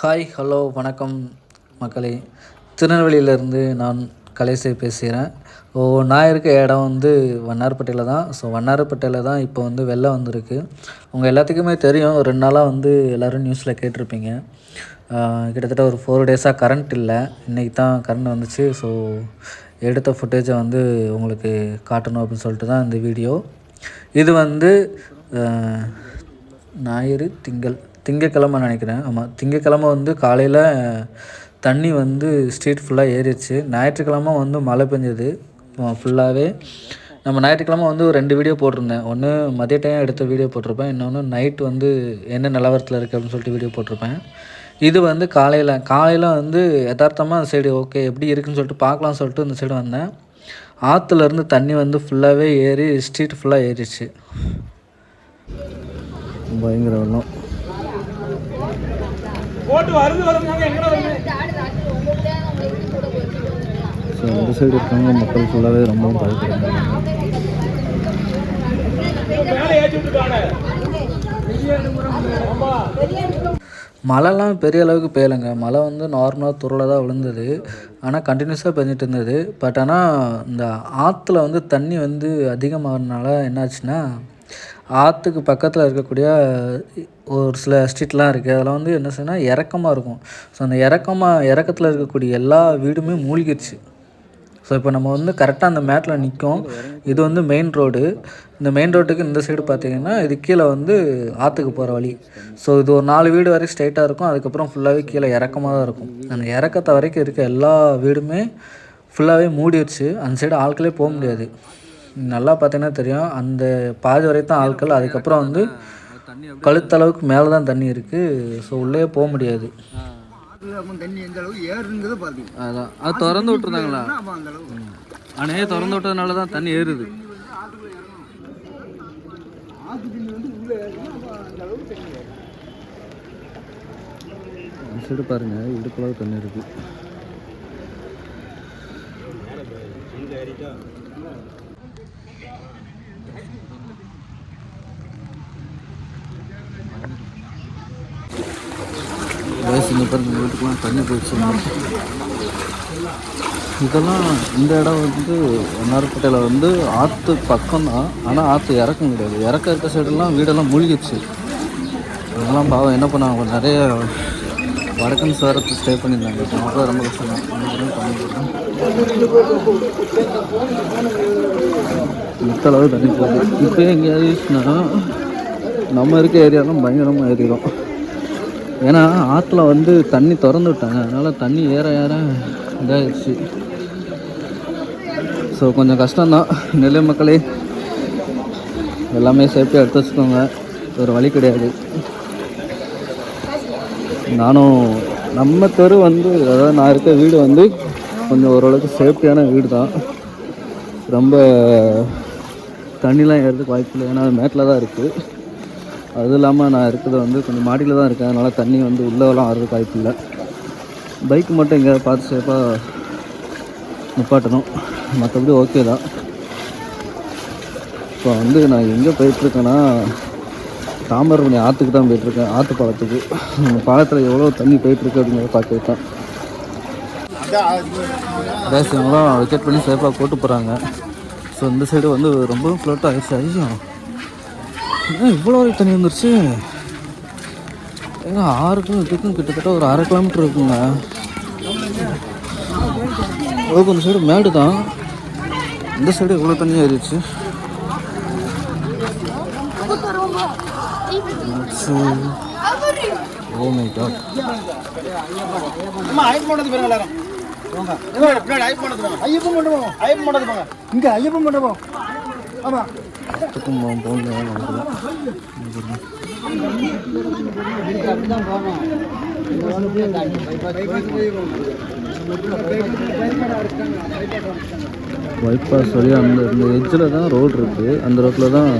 Hi hello வணக்கம் மக்களே. திருநெல்வேலியிலேருந்து நான் கலேசை பேசுகிறேன். ஓ நான் இருக்க இடம் வந்து வண்ணார்பட்டையில் தான். ஸோ வண்ணார்பட்டையில் தான் இப்போ வந்து வெள்ளம் வந்திருக்கு. உங்கள் எல்லாத்துக்குமே தெரியும் ரெண்டு நாளாக வந்து எல்லோரும் நியூஸில் கேட்டிருப்பீங்க. கிட்டத்தட்ட ஒரு ஃபோர் டேஸாக கரண்ட் இல்லை. இன்றைக்கி தான் கரண்ட் வந்துச்சு. ஸோ எடுத்த ஃபுட்டேஜை வந்து உங்களுக்கு காட்டணும் அப்படின்னு சொல்லிட்டு தான் இந்த வீடியோ இது வந்து ஞாயிறு திங்கள். திங்கக்கிழமை நினைக்கிறேன். ஆமாம் திங்கக்கிழமை வந்து காலையில் தண்ணி வந்து ஸ்ட்ரீட் ஃபுல்லாக ஏறிடுச்சு. ஞாயிற்றுக்கிழமை வந்து மழை பெஞ்சது. ஃபுல்லாகவே நம்ம ஞாயிற்றுக்கிழமை வந்து ஒரு ரெண்டு வீடியோ போட்டிருந்தேன். ஒன்று மதிய டைம் எடுத்த வீடியோ போட்டிருப்பேன். இன்னொன்று நைட் வந்து என்ன நிலவரத்தில் இருக்குது அப்படின்னு சொல்லிட்டு வீடியோ போட்டிருப்பேன். இது வந்து காலையில் காலையில் வந்து யதார்த்தமாக சைடு ஓகே எப்படி இருக்குன்னு சொல்லிட்டு பார்க்கலாம்னு சொல்லிட்டு இந்த சைடு வந்தேன். ஆற்றுலேருந்து தண்ணி வந்து ஃபுல்லாகவே ஏறி ஸ்ட்ரீட் ஃபுல்லாக ஏறிடுச்சு. பயங்கர வெள்ளம். போட்டு வருது வரும்னாங்க எங்கடா வருது? ஸோ இந்த சைடு இருக்கவங்க மக்கள் ஃபுல்லாகவே ரொம்பவும் பயப்படுறாங்க. மழைலாம் பெரிய அளவுக்கு பெய்யலைங்க. மழை வந்து நார்மலாக துருள தான் விழுந்தது. ஆனால் கண்டினியூஸாக பெஞ்சிட்டு இருந்தது. பட் ஆனால் இந்த ஆற்றுல வந்து தண்ணி வந்து அதிகமாகறதுனால என்னாச்சுன்னா ஆற்றுக்கு பக்கத்தில் இருக்கக்கூடிய ஒரு சில ஸ்ட்ரீட்லாம் இருக்குது. அதெல்லாம் வந்து என்ன செய்யணும்னா இறக்கமாக இருக்கும். ஸோ அந்த இறக்கமாக இறக்கத்தில் இருக்கக்கூடிய எல்லா வீடுமே மூழ்கிடுச்சு ஸோ இப்போ நம்ம வந்து கரெக்டாக அந்த மேட்டில் நிற்கும் இது வந்து மெயின் ரோடு இந்த மெயின் ரோட்டுக்கு இந்த சைடு பார்த்தீங்கன்னா இது கீழே வந்து ஆற்றுக்கு போகிற வழி. ஸோ இது ஒரு நாலு வீடு வரைக்கும் ஸ்ட்ரைட்டாக இருக்கும். அதுக்கப்புறம் ஃபுல்லாகவே கீழே இறக்கமாக தான் இருக்கும். அந்த இறக்கத்தை வரைக்கும் இருக்க எல்லா வீடுமே ஃபுல்லாகவே மூடிடுச்சு அந்த சைடு ஆட்களே போக முடியாது. நல்லா பார்த்தீங்கன்னா தெரியும். அந்த பாதி வரைக்கும் தான் ஆட்கள். அதுக்கப்புறம் வந்து கழுத்தளவுக்கு மேலே தான் தண்ணி இருக்குது ஸோ உள்ளே போக முடியாது. அப்போ தண்ணி எந்த அளவுக்கு ஏறுங்கிறத பார்த்தீங்க அதான். அது திறந்து விட்டுருந்தாங்களா? அணையே திறந்து விட்டதுனால தான் தண்ணி ஏறுது. சைடு பாருங்க இடுப்பளவு தண்ணி இருக்கு. பாருங்கள் வீட்டுக்கெலாம் வீட்டுக்குலாம் தண்ணி போயிடுச்சு. இதெல்லாம் இந்த இடம் வந்து வண்ணாரப்பேட்டையில் வந்து ஆற்று பக்கம் தான் ஆனால் ஆற்று இறக்கம் கிடையாது. இறக்க இருக்க சைடெல்லாம் வீடெல்லாம் மூழ்கிடுச்சு. அதெல்லாம் பாவம் என்ன பண்ணாங்க நிறைய வடக்கன் சாரத்து ஸ்டே பண்ணியிருந்தாங்க. அவங்க ரொம்ப கஷ்டம். தான். அளவு தண்ணி போகுது. இப்போ எங்கேயாவது நம்ம இருக்க ஏரியாலாம் பயங்கரமாக ஏறிடும். ஏன்னா ஆற்றுல வந்து தண்ணி திறந்து விட்டாங்க. அதனால் தண்ணி ஏற ஏற இதாகிடுச்சு ஸோ கொஞ்சம் கஷ்டம்தான். நெல்லை மக்களே எல்லாமே சேஃப்டியாக எடுத்து வச்சுக்கோங்க. ஒரு வழி கிடையாது. நானும் நம்ம தெரு வந்து அதாவது நான் இருக்க வீடு வந்து கொஞ்சம் ஓரளவுக்கு சேஃப்டியான வீடு தான் ரொம்ப தண்ணிலாம் ஏறதுக்கு வாய்ப்பு இல்லை ஏன்னா மேட்டில் தான் இருக்குது அதுவும் இல்லாமல் நான் இருக்கிறது வந்து கொஞ்சம் மாடியில் தான் இருக்கேன். அதனால் தண்ணி வந்து உள்ளவெல்லாம் ஆறுறதுக்கு வாய்ப்பு இல்லை. பைக் மட்டும் எங்கேயாவது பார்த்து சேஃபாக நிப்பாட்டணும். மற்றபடி ஓகே தான். இப்போ வந்து நான் எங்கே போயிட்டுருக்கேன்னா தாமிரபரணி ஆற்றுக்கு தான் போயிட்டுருக்கேன் ஆற்று பாலத்துக்கு. அந்த பாலத்தில் எவ்வளோ தண்ணி போயிட்டுருக்கு அப்படிங்கிறத பார்க்க தான். ரேசிங்கெல்லாம் விக்கெட் பண்ணி சேஃபாக போட்டு போகிறாங்க ஸோ இந்த சைடு வந்து ரொம்ப ஃப்ளோட் ஆகிடுச்சு ஐயோ. என்ன இவ்வளோ தண்ணி வந்துருச்சு. எங்க ஆறுக்கும் இதுக்கும் கிட்டத்தட்ட ஒரு அரை கிலோமீட்டர் இருக்குங்க. ஓகே இந்த சைடு மேடு தான். இந்த சைடு இவ்வளோ தண்ணி ஏறிடுச்சு. ஓ மை காட் ஐயப்பன் மண்டபத்துக்கு ஐயப்பன் ஐயப்பன் மண்டபம் ஐயப்பன் இங்கே ஐயப்பன் மண்டபம் ஆமாம் பத்துக்கும் போகணும் நினைக்கிறேன் பைபாஸ் வழியாக அந்த இந்த எட்ஜில் தான் ரோடு இருக்குது அந்த ரோட்டில் தான்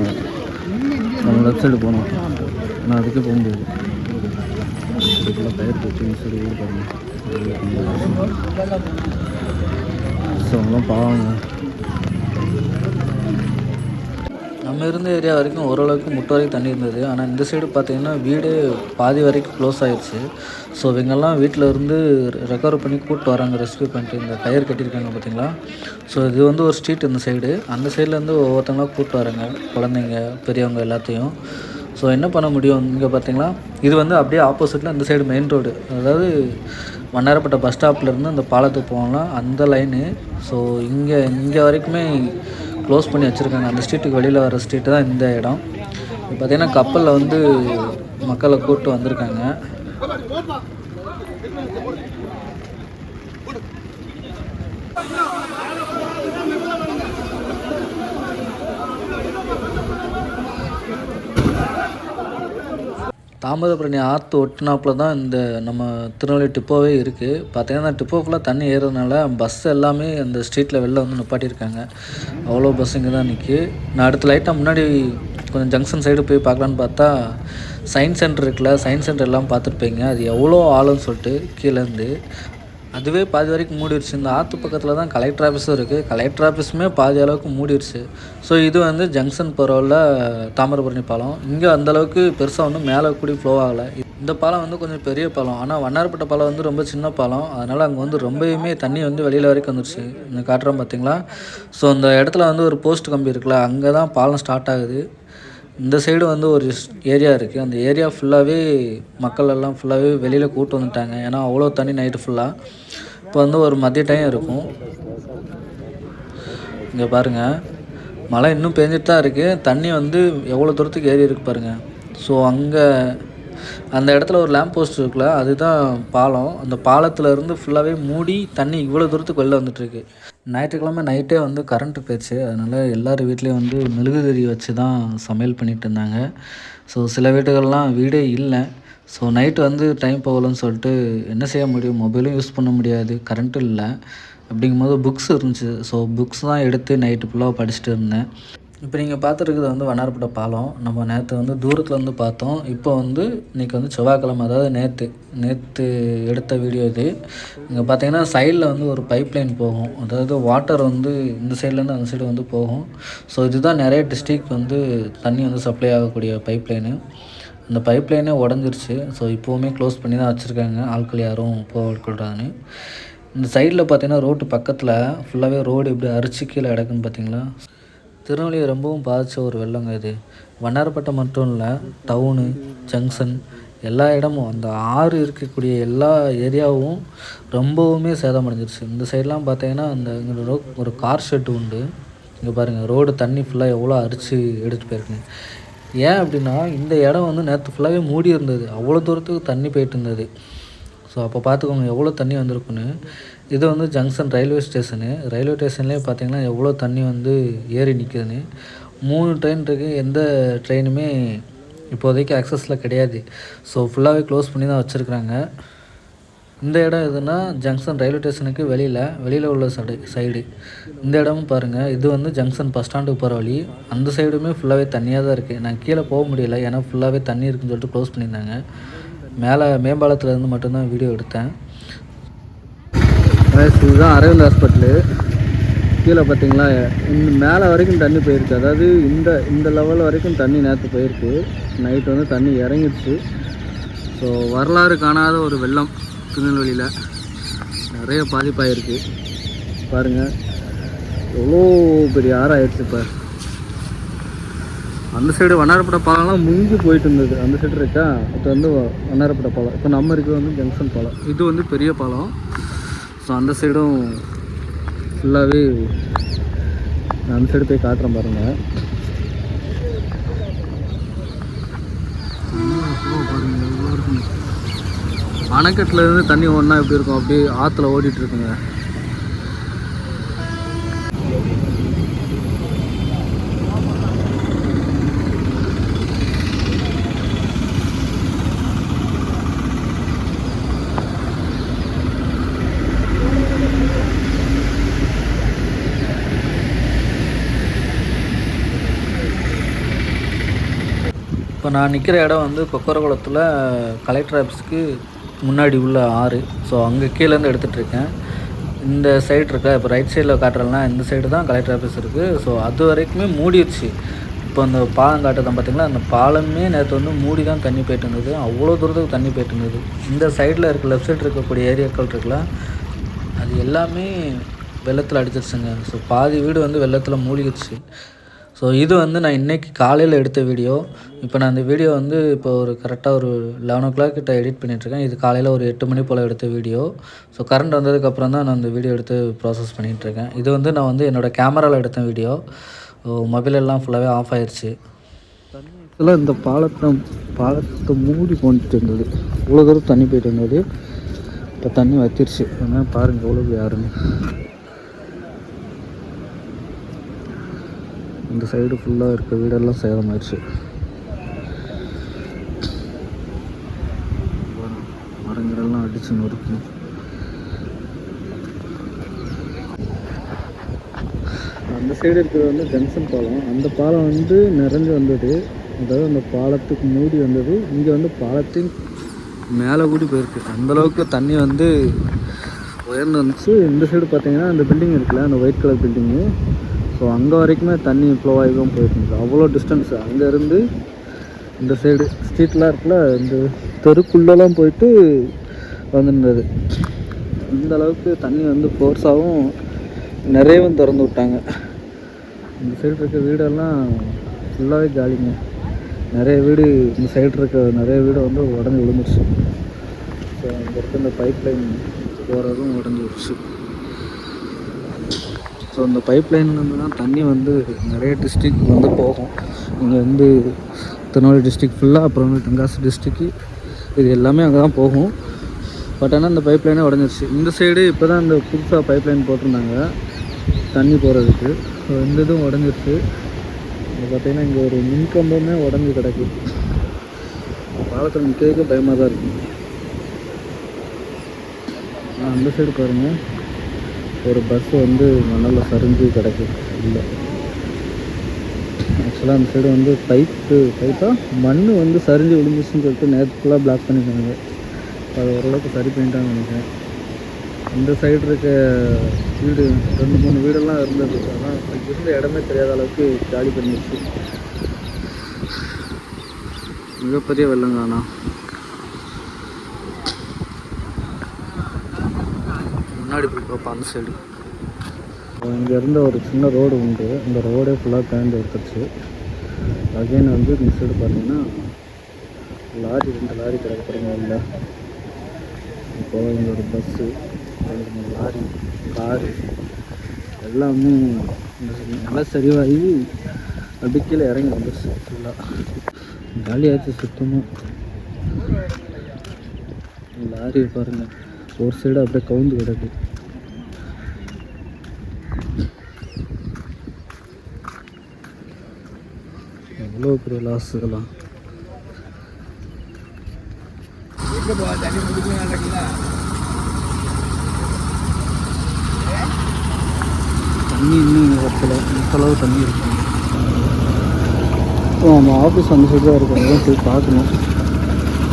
நம்ம லெஃப்ட் சைடு போகணும். நான் அதுக்கே போக முடியாது. இதுக்குள்ள டயர் போச்சு இந்த ஊர் ஸோ அவங்களாம் பாவாங்க. நம்ம இருந்த ஏரியா வரைக்கும் ஓரளவுக்கு முட்டு வரைக்கும் தண்ணி இருந்தது. ஆனால் இந்த சைடு பார்த்திங்கன்னா வீடு பாதி வரைக்கும் க்ளோஸ் ஆயிடுச்சு ஸோ இவங்கெல்லாம் வீட்டில் இருந்து ரெக்கவர் பண்ணி கூப்பிட்டு வராங்க ரெஸ்க்யூ பண்ணிட்டு இந்த கயிறு கட்டியிருக்காங்க பார்த்தீங்களா ஸோ இது வந்து ஒரு ஸ்ட்ரீட் இந்த சைடு அந்த சைட்லேருந்து ஒவ்வொருத்தங்களாக கூப்பிட்டு வராங்க குழந்தைங்க பெரியவங்க எல்லாத்தையும். ஸோ என்ன பண்ண முடியும் இங்கே பார்த்தீங்களா இது வந்து அப்படியே ஆப்போசிட்டில் இந்த சைடு மெயின் ரோடு அதாவது மன்னாரப்பட்ட பஸ் ஸ்டாப்லேருந்து அந்த பாலத்துக்கு போகலாம் அந்த லைனு ஸோ இங்கே இங்கே வரைக்குமே க்ளோஸ் பண்ணி வச்சுருக்காங்க. அந்த ஸ்ட்ரீட்டுக்கு வெளியில் வர ஸ்ட்ரீட்டு தான் இந்த இடம். இப்போ பார்த்திங்கன்னா கப்பலில் வந்து மக்களை கூப்பிட்டு வந்திருக்காங்க. தாமிரபரணி ஆற்று ஒட்டினாப்புல தான் இந்த நம்ம திருநெல்வேலி டிப்போவே இருக்குது பார்த்தீங்கன்னா டிப்போ ஃபுல்லாக தண்ணி ஏறுறதுனால பஸ் எல்லாமே அந்த ஸ்ட்ரீட்டில் வெளில வந்து நிப்பாட்டியிருக்காங்க. அவ்வளோ பஸ் இங்கே தான் நிற்கி நான் அடுத்த லைட்டாக முன்னாடி கொஞ்சம் ஜங்ஷன் சைடு போய் பார்க்கலான்னு பார்த்தா சயின்ஸ் சென்டர் இருக்குல்ல சயின்ஸ் சென்டர் எல்லாம் பார்த்துருப்பீங்க. அது எவ்வளோ ஆளுன்னு சொல்லிட்டு கீழேருந்து அதுவே பாதி வரைக்கும் மூடிடுச்சு இந்த ஆற்று பக்கத்தில் தான் கலெக்டர் ஆஃபீஸும் இருக்குது கலெக்டர் ஆஃபீஸுமே பாதி அளவுக்கு மூடிடுச்சு ஸோ இது வந்து ஜங்ஷன் போகிறவில் தாமிரபரணி பாலம். இங்கே அந்தளவுக்கு பெருசாக ஒன்றும் மேலே கூடி ஃப்ளோ ஆகலை. இந்த பாலம் வந்து கொஞ்சம் பெரிய பாலம். ஆனால் வண்ணார்பட்ட பாலம் வந்து ரொம்ப சின்ன பாலம். அதனால் அங்கே வந்து ரொம்பவுமே தண்ணி வந்து வெளியில் வரைக்கும் வந்துருச்சு. இந்த காட்டுறோம் பார்த்தீங்களா ஸோ அந்த இடத்துல வந்து ஒரு போஸ்ட் கம்பி இருக்குல்ல அங்கே தான் பாலம் ஸ்டார்ட் ஆகுது. இந்த சைடு வந்து ஒரு ஏரியா இருக்குது அந்த ஏரியா ஃபுல்லாகவே மக்கள் எல்லாம் ஃபுல்லாகவே வெளியில் கூட்டு வந்துட்டாங்க. ஏன்னா அவ்வளோ தண்ணி நைட்டு ஃபுல்லாக இப்போ வந்து ஒரு மதிய டைம் இருக்கும். இங்கே பாருங்கள் மழை இன்னும் பெஞ்சிட்டு தான் இருக்குது தண்ணி வந்து எவ்வளோ தூரத்துக்கு ஏறி இருக்கு பாருங்கள் ஸோ அங்கே அந்த இடத்துல ஒரு லேம்ப் போஸ்ட் இருக்குல்ல அதுதான் பாலம். அந்த பாலத்தில் இருந்து ஃபுல்லாகவே மூடி தண்ணி இவ்வளோ தூரத்துக்கு வெளில வந்துட்டுருக்கு ஞாயிற்றுக்கிழமை நைட்டே வந்து கரண்ட்டு போயிடுச்சு அதனால் எல்லார் வீட்லேயும் வந்து மெழுகுதிரி வச்சு தான் சமையல் பண்ணிகிட்டு இருந்தாங்க. ஸோ சில வீட்டுகள்லாம் வீடே இல்லை. ஸோ நைட்டு வந்து டைம் போகலன்னு சொல்லிட்டு என்ன செய்ய முடியும்? மொபைலும் யூஸ் பண்ண முடியாது. கரண்ட்டும் இல்லை. அப்படிங்கும்போது புக்ஸ் இருந்துச்சு. ஸோ புக்ஸ் தான் எடுத்து நைட்டு ஃபுல்லாக படிச்சுட்டு இருந்தேன். இப்போ நீங்கள் பார்த்துருக்குது வந்து வண்ணாரப்பட்ட பாலம். நம்ம நேற்று வந்து தூரத்தில் வந்து பார்த்தோம். இப்போ வந்து இன்றைக்கி வந்து செவ்வாய்க்கிழமை அதாவது நேற்று நேற்று எடுத்த வீடியோ இது. இங்கே பார்த்தீங்கன்னா சைடில் வந்து ஒரு பைப் லைன் போகும். அதாவது வாட்டர் வந்து இந்த சைட்லேருந்து அந்த சைடு வந்து போகும். ஸோ இதுதான் நிறைய டிஸ்ட்ரிக் வந்து தண்ணி வந்து சப்ளை ஆகக்கூடிய பைப் லைனு அந்த பைப் லைனே உடஞ்சிருச்சு. ஸோ இப்போவுமே க்ளோஸ் பண்ணி தான் வச்சுருக்காங்க. ஆட்கள் யாரும் போகக்கூடாதுன்னு இந்த சைடில் பார்த்தீங்கன்னா ரோட்டு பக்கத்தில் ஃபுல்லாகவே ரோடு எப்படி அரிச்சு கீழே கிடக்குன்னு பார்த்தீங்களா? திருநெல்வேலியை ரொம்பவும் பாதித்த ஒரு வெள்ளங்க இது. வண்ணாரப்பட்டை மட்டும் இல்லை டவுனு ஜங்ஷன் எல்லா இடமும் அந்த ஆறு இருக்கக்கூடிய எல்லா ஏரியாவும் ரொம்பவுமே சேதமடைஞ்சிருச்சு. இந்த சைட்லாம் பார்த்தீங்கன்னா அந்த இங்கே ரோ ஒரு கார் ஷெட்டு உண்டு. இங்கே பாருங்கள் ரோடு தண்ணி ஃபுல்லாக எவ்வளோ அரிச்சு எடுத்துகிட்டு போயிருக்குங்க ஏன் அப்படின்னா இந்த இடம் வந்து நேற்று ஃபுல்லாகவே மூடி இருந்தது. அவ்வளோ தூரத்துக்கு தண்ணி போயிட்டு இருந்தது. ஸோ அப்போ பார்த்துக்கோங்க எவ்வளோ தண்ணி வந்திருக்குன்னு. இது வந்து ஜங்ஷன் ரயில்வே ஸ்டேஷனு ரயில்வே ஸ்டேஷன்லேயே பார்த்தீங்கன்னா எவ்வளோ தண்ணி வந்து ஏறி நிற்குதுன்னு மூணு ட்ரெயின் இருக்குது எந்த ட்ரெயினுமே இப்போதைக்கு ஆக்சஸில் கிடையாது. ஸோ ஃபுல்லாகவே க்ளோஸ் பண்ணி தான் வச்சுருக்குறாங்க. இந்த இடம் எதுனா ஜங்ஷன் ரயில்வே ஸ்டேஷனுக்கு வெளியில் வெளியில் உள்ள சைடு சைடு இந்த இடமும் பாருங்கள் இது வந்து ஜங்ஷன் பஸ் ஸ்டாண்டுக்கு போகிற வழி. அந்த சைடுமே ஃபுல்லாகவே தண்ணியாக தான் இருக்குது நான் கீழே போக முடியல. ஏன்னா ஃபுல்லாகவே தண்ணி இருக்குன்னு சொல்லிட்டு க்ளோஸ் பண்ணியிருந்தாங்க. மேலே மேம்பாலத்துலேருந்து மட்டும்தான் வீடியோ எடுத்தேன். இதுதான் அரவிந்த் ஹாஸ்பிட்டலு. கீழே பார்த்தீங்களா இந்த மேலே வரைக்கும் தண்ணி போயிருக்கு. அதாவது இந்த இந்த லெவல் வரைக்கும் தண்ணி நேற்று போயிருக்கு. நைட் வந்து தண்ணி இறங்கிடுச்சு. ஸோ வரலாறு காணாத ஒரு வெள்ளம் திருநெல்வேலியில். நிறைய பாதிப்பாயிருக்கு. பாருங்கள் எவ்வளோ பெரிய ஆறாயிடுச்சு இப்போ. அந்த சைடு வண்ணாரப்பட பாலம்லாம் முங்கி போயிட்டு இருந்தது. அந்த சைடு இருக்கா? இப்போ வந்து வண்ணாரப்பட பாலம். இப்போ நம்ம இருக்கிறது வந்து ஜங்ஷன் பாலம். இது வந்து பெரிய பாலம். ஸோ அந்த சைடும் ஃபுல்லாகவே அந்த சைடு போய் காட்டுறேன் பாருங்கள் அணைக்கட்டில் இருந்து தண்ணி ஒன்றா எப்படி இருக்கும்? அப்படியே ஆற்றுல ஓடிட்டு இருக்குங்க. இப்போ நான் நிற்கிற இடம் வந்து கொக்கரகுளத்தில் கலெக்டர் ஆஃபீஸுக்கு முன்னாடி உள்ள ஆறு. ஸோ அங்கே கீழேருந்து எடுத்துகிட்டு இருக்கேன். இந்த சைடு இருக்கா? இப்போ ரைட் சைடில் காட்டுறேன்னா இந்த சைடு தான் கலெக்டர் ஆஃபீஸ் இருக்குது ஸோ அது வரைக்குமே மூடிடுச்சு. இப்போ அந்த பாலம் காட்டுதான் பார்த்தீங்களா அந்த பாலமே நேற்று வந்து மூடி தான் தண்ணி போயிட்டு இருந்தது. அவ்வளோ தூரத்துக்கு தண்ணி போயிட்டு இருந்தது. இந்த சைடில் இருக்க லெஃப்ட் சைடு இருக்கக்கூடிய ஏரியாக்கள் இருக்குல்ல அது எல்லாமே வெள்ளத்தில் அடிச்சிருச்சுங்க. ஸோ பாதி வீடு வந்து வெள்ளத்தில் மூழ்கிடுச்சு. ஸோ இது வந்து நான் இன்றைக்கி காலையில் எடுத்த வீடியோ இப்போ நான் அந்த வீடியோ வந்து இப்போ ஒரு கரெக்டாக ஒரு லெவன் ஓ கிளாக் கிட்ட எடிட் பண்ணிகிட்ருக்கேன் இது காலையில் ஒரு எட்டு மணி போல் எடுத்த வீடியோ ஸோ கரண்ட் வந்ததுக்கப்புறம் தான் நான் அந்த வீடியோ எடுத்து ப்ராசஸ் பண்ணிகிட்ருக்கேன் இது வந்து நான் வந்து என்னோடய கேமராவில் எடுத்த வீடியோ மொபைல் எல்லாம் ஃபுல்லாகவே ஆஃப் ஆயிடுச்சு இதெல்லாம் இந்த பாலத்தை பாலத்தை மூடி போட்டு இருந்தது. இவ்வளோ தூரம் தண்ணி போயிட்டு இருந்தது. இப்போ தண்ணி வத்திருச்சு. என்ன பாருங்கள் எவ்வளோ யாருன்னு. இந்த சைடு ஃபுல்லாக இருக்க வீடெல்லாம் சேதமாயிடுச்சு மரங்களெல்லாம் அடித்து நொறுக்கி. அந்த சைடு இருக்கிறது வந்து ஜங்ஷன் பாலம். அந்த பாலம் வந்து நிறைஞ்சு வந்தது. அதாவது அந்த பாலத்துக்கு மூடி வந்தது. இங்கே வந்து பாலத்தின் மேலே கூடி போயிருக்கு. அந்தளவுக்கு தண்ணி வந்து உயர்ந்து வந்துச்சு. இந்த சைடு பார்த்தீங்கன்னா அந்த பில்டிங் இருக்குல்ல அந்த ஒயிட் கலர் பில்டிங்கு ஸோ அங்கே வரைக்குமே தண்ணி ஃப்ளோ ஆகி தான் போயிட்டு அவ்வளோ டிஸ்டன்ஸ் அங்கேருந்து இந்த சைடு ஸ்ட்ரீட்லாம் இருக்குல்ல இந்த தெருக்குள்ளெல்லாம் போயிட்டு வந்துருந்தது. இந்த அளவுக்கு தண்ணி வந்து ஃபோர்ஸாகவும் நிறையவும் திறந்து விட்டாங்க. இந்த சைடு இருக்க வீடெல்லாம் ஃபுல்லாகவே காலிங்க நிறைய வீடு இந்த சைடு இருக்க நிறைய வீடு வந்து உடஞ்சி விழுந்துருச்சு. ஸோ அங்கே இருக்க இந்த பைப் லைன் போகிறதும் உடஞ்சி விடுச்சு ஸோ அந்த பைப் லைன்லேருந்து தான் தண்ணி வந்து நிறைய டிஸ்ட்ரிக் வந்து போகும். இங்கே வந்து திருநெல்வேலி டிஸ்ட்ரிக் ஃபுல்லாக அப்புறம் வந்து தென்காசி டிஸ்ட்ரிக்கு இது எல்லாமே அங்கே தான் போகும். பட் ஆனால் இந்த பைப் லைனே உடஞ்சிருச்சு. இந்த சைடு இப்போ தான் இந்த புதுசாக பைப் லைன் போட்டிருந்தாங்க தண்ணி போகிறதுக்கு ஸோ இந்த இதுவும் உடஞ்சிருச்சு. இங்கே பார்த்தீங்கன்னா இங்கே ஒரு மின்கம்பமே உடஞ்சி கிடக்கு. பாலத்தில் நிற்கிறதுக்கு பயமாக தான் இருக்குது ஆ, அந்த சைடு பாருங்கள் ஒரு பஸ் வந்து மணலில் சரிஞ்சு கிடக்கு. இல்லை. ஆக்சுவலாக அந்த சைடு வந்து பைப்பு பைப்பாக மண் வந்து சரிஞ்சு விழுந்துச்சுன்னு சொல்லிட்டு நேற்று ஃபுல்லாக பிளாக் பண்ணியிருக்காங்க அது ஓரளவுக்கு சரி பண்ணிட்டாங்கன்னு நினைக்கிறேன். இந்த சைடு இருக்க வீடு ரெண்டு மூணு வீடெல்லாம் இருந்தது. ஆனால் இருந்த இடமே தெரியாத அளவுக்கு காலி பண்ணிடுச்சு. மிகப்பெரிய வெள்ளங்கானா முன்னாடி போய் பார்ப்போம் அந்த சைடு இங்கே இருந்த ஒரு சின்ன ரோடு உண்டு. அந்த ரோடே ஃபுல்லாக பேண்ட் எடுத்துருச்சு. அகைன் வந்து இந்த சைடு பார்த்தீங்கன்னா லாரி ரெண்டு லாரி கிடக்குறவங்க இல்லை இப்போ இங்கே ஒரு பஸ்ஸு ரெண்டு மூணு லாரி காரு எல்லாமே நல்லா சரிவாகி அப்படி கீழே இறங்கி வந்துருச்சு ஃபுல்லாக காலியாச்சு சுத்தமாக லாரி பாருங்கள் ஒரு சைடு அப்படியே கவுந்து கிடக்கு. எவ்வளோ பெரிய லாஸ் இதெல்லாம்? தண்ணி இன்னும் வரல. அளவு தண்ணி இருக்கு. ஓ நம்ம ஆஃபீஸ் அந்த சைடு தான் இருக்கும் போய் பார்க்கணும்.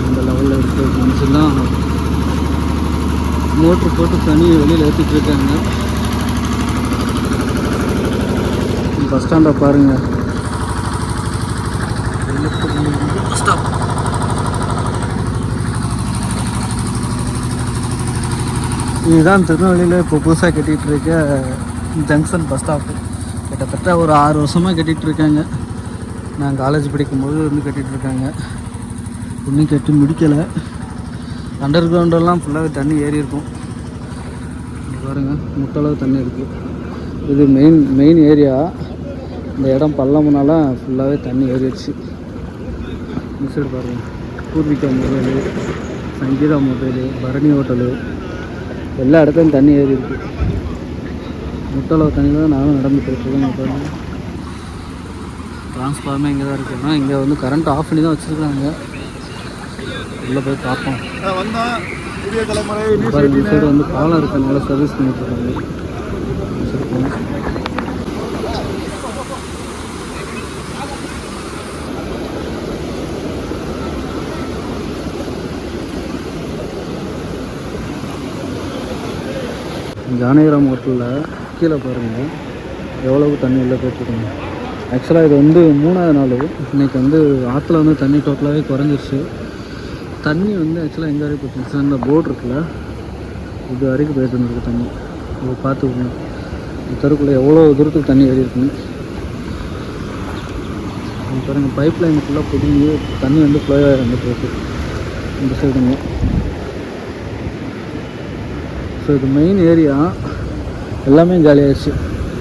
அந்த லெவலில் இருக்குது தான் மோட்ரு போட்டு தண்ணி வெளியில் ஏற்றிட்டு இருக்காங்க. பஸ் ஸ்டாண்டை பாருங்கள் பஸ் ஸ்டாப் இதுதான் திருநெல்வேலியில் இப்போ புதுசாக கட்டிகிட்டு இருக்க ஜங்ஷன் பஸ் ஸ்டாப்பு கிட்டத்தட்ட ஒரு ஆறு வருஷமாக கட்டிகிட்டு இருக்காங்க நான் காலேஜ் படிக்கும்போது வந்து கட்டிகிட்டு இருக்காங்க இன்னும் கட்டி முடிக்கலை. அண்டர் கிரவுண்டெல்லாம் ஃபுல்லாகவே தண்ணி ஏறி இருக்கும். பாருங்கள் முட்டளவு தண்ணி இருக்குது இது மெயின் மெயின் ஏரியா இந்த இடம் பள்ளம்னால ஃபுல்லாகவே தண்ணி ஏறிடுச்சு. இந்த சைடு பாருங்கள் Poorvika mobile Sangeetha mobile Bharani hotel எல்லா இடத்துலையும் தண்ணி ஏறி இருக்கு முட்டளவு தண்ணி தான் நானும் நடந்து போயிட்டுருக்கேன் பாருங்க டிரான்ஸ்ஃபார்மே இங்கே தான் இருக்குன்னா இங்கே வந்து கரண்ட் ஆஃப் பண்ணி தான் வச்சுருக்காங்க உள்ளே போய் பார்ப்போம் பாருங்க இந்த சைடு வந்து பாலம் இருக்கனால சர்வீஸ் பண்ணிட்டு இருக்காங்க இந்த side போங்க. ஜானகிராம் ஹோட்டலில் கீழே பாருங்கள் எவ்வளவு தண்ணி உள்ளே போயிட்டுருக்காங்க ஆக்சுவலாக இது வந்து மூணாவது நாள். இன்னைக்கு வந்து ஆற்றுல வந்து தண்ணி டோட்டலாகவே குறைஞ்சிருச்சு. தண்ணி வந்து ஆக்சுவலாக எங்கே வரைக்கும் போயிட்டு இந்த போர்டு இருக்குல்ல? இது வரைக்கும் போயிட்டு இருந்திருக்கு தண்ணி. இது பார்த்துக்கோங்க. தெருக்குள்ளே எவ்வளோ தூரத்துக்கு தண்ணி ஏறி பாருங்கள் இங்க பைப் லைனுக்குள்ளே புதுங்கி தண்ணி வந்து ஃப்ளோ வந்துட்டு இருக்கு இந்த சைடுங்க ஸோ இது மெயின் ஏரியா எல்லாமே ஜாலியாகிடுச்சு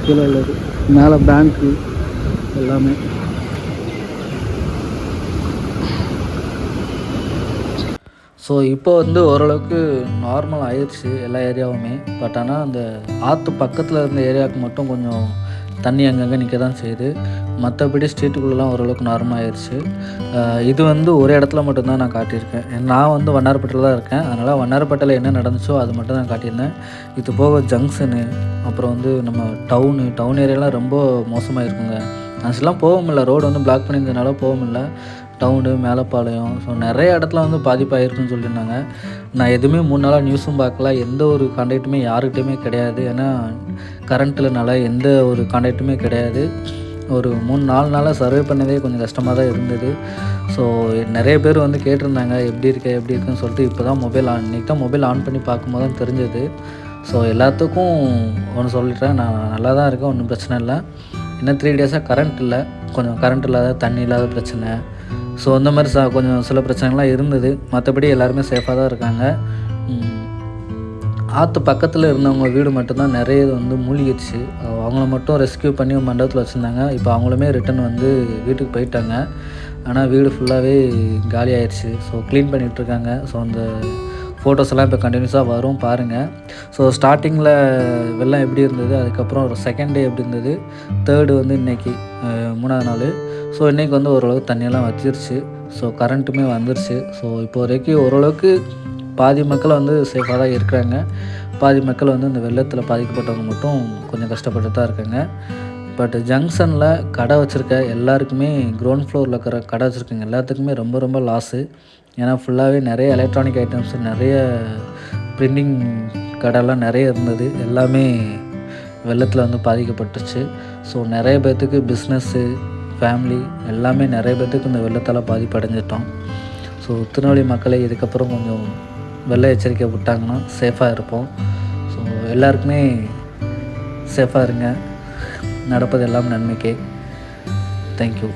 கீழே உள்ளது. மேலே பேங்க்கு எல்லாமே. ஸோ இப்போ வந்து ஓரளவுக்கு நார்மல் ஆயிடுச்சு எல்லா ஏரியாவுமே பட் ஆனால் அந்த ஆற்று பக்கத்தில் இருந்த ஏரியாவுக்கு மட்டும் கொஞ்சம் தண்ணி அங்கங்கே நிற்க தான் செய்யுது. மற்றபடி ஸ்ட்ரீட்டுக்குள்ளெலாம் ஓரளவுக்கு நார்மல் ஆயிடுச்சு இது வந்து ஒரு இடத்துல மட்டும்தான் நான் காட்டியிருக்கேன். நான் வந்து வண்ணாரப்பேட்டையில் தான் இருக்கேன். அதனால் வண்ணாரப்பேட்டையில் என்ன நடந்துச்சோ அது மட்டும் தான் காட்டியிருந்தேன். இது போக ஜங்ஷனு அப்புறம் வந்து நம்ம டவுனு டவுன் ஏரியாலாம் ரொம்ப மோசமாக இருக்குங்க ஆக்சுவலாக போக முடியல. ரோடு வந்து பிளாக் பண்ணியிருந்ததுனால போக முடியல. டவுனு மேலப்பாளையம். ஸோ நிறைய இடத்துல வந்து பாதிப்பாயிருக்குன்னு சொல்லியிருந்தாங்க. நான் எதுவுமே மூணு நாளாக நியூஸும் பார்க்கல. எந்த ஒரு கான்டாக்ட்டுமே யாருக்கிட்டையுமே கிடையாது. ஏன்னா கரண்ட்டில்னால எந்த ஒரு கான்டாக்ட்டுமே கிடையாது. ஒரு மூணு நாலு நாளாக சர்வே பண்ணதே கொஞ்சம் கஷ்டமாக தான் இருந்தது. ஸோ நிறைய பேர் வந்து கேட்டிருந்தாங்க எப்படி இருக்க எப்படி இருக்குன்னு சொல்லிட்டு. இப்போ தான் மொபைல் ஆன் இன்றைக்கி தான் மொபைல் ஆன் பண்ணி பார்க்கும்போது தான் தெரிஞ்சது. ஸோ எல்லாத்துக்கும் ஒன்று சொல்லிட்டேன். நான் நல்லா தான் இருக்கேன் ஒன்றும் பிரச்சனை இல்லை. இன்னும் த்ரீ டேஸாக கரண்ட் இல்லை. கொஞ்சம் கரண்ட் இல்லாத தண்ணி இல்லாத பிரச்சனை. ஸோ அந்த மாதிரி சா கொஞ்சம் சில பிரச்சனைகள்லாம் இருந்தது. மற்றபடி எல்லாருமே சேஃபாக தான் இருக்காங்க. ஆற்று பக்கத்தில் இருந்தவங்க வீடு மட்டும்தான் நிறைய வந்து மூழ்கிடுச்சு. அவங்கள மட்டும் ரெஸ்க்யூ பண்ணி மண்டபத்தில் வச்சுருந்தாங்க. இப்போ அவங்களுமே ரிட்டன் வந்து வீட்டுக்கு போயிட்டாங்க. ஆனால் வீடு ஃபுல்லாகவே காலி ஆயிடுச்சு ஸோ க்ளீன் பண்ணிகிட்ருக்காங்க ஸோ அந்த ஃபோட்டோஸ் எல்லாம் இப்போ கண்டினியூஸாக வரும் பாருங்கள் ஸோ ஸ்டார்டிங்கில் வெள்ளம் எப்படி இருந்தது? அதுக்கப்புறம் ஒரு செகண்ட் டே எப்படி இருந்தது? தேர்டு வந்து இன்றைக்கி மூணாவது நாள். ஸோ இன்றைக்கி வந்து ஓரளவு தண்ணியெல்லாம் வச்சிருச்சு ஸோ கரண்ட்டுமே வந்துருச்சு. ஸோ இப்போ வரைக்கும் ஓரளவுக்கு பாதி மக்கள் வந்து சேஃபாக தான் இருக்கிறாங்க. பாதி மக்கள் வந்து இந்த வெள்ளத்தில் பாதிக்கப்பட்டவங்க மட்டும் கொஞ்சம் கஷ்டப்பட்டு தான் இருக்காங்க. பட் ஜங்ஷனில் கடை வச்சுருக்க எல்லாருக்குமே கிரவுண்ட் ஃப்ளோரில் இருக்கிற கடை வச்சுருக்கவங்க எல்லாத்துக்குமே ரொம்ப ரொம்ப லாஸு ஏன்னா ஃபுல்லாகவே நிறைய எலக்ட்ரானிக் ஐட்டம்ஸ் நிறைய பிரிண்டிங் கடைலாம் நிறைய இருந்தது. எல்லாமே வெள்ளத்தில் வந்து பாதிக்கப்பட்டுச்சு. ஸோ நிறைய பேர்த்துக்கு பிஸ்னஸ்ஸு ஃபேமிலி எல்லாமே நிறைய பேர்த்துக்கு இந்த வெள்ளத்தால் பாதிப்படைஞ்சிட்டோம். ஸோ திருநெல்வேலி மக்களை இதுக்கப்புறம் கொஞ்சம் வெள்ள எச்சரிக்கை விட்டாங்கன்னா சேஃபாக இருப்போம். ஸோ எல்லாருக்குமே சேஃபாக இருங்க. நடப்பது எல்லாம் நன்மைக்கே. தேங்க்யூ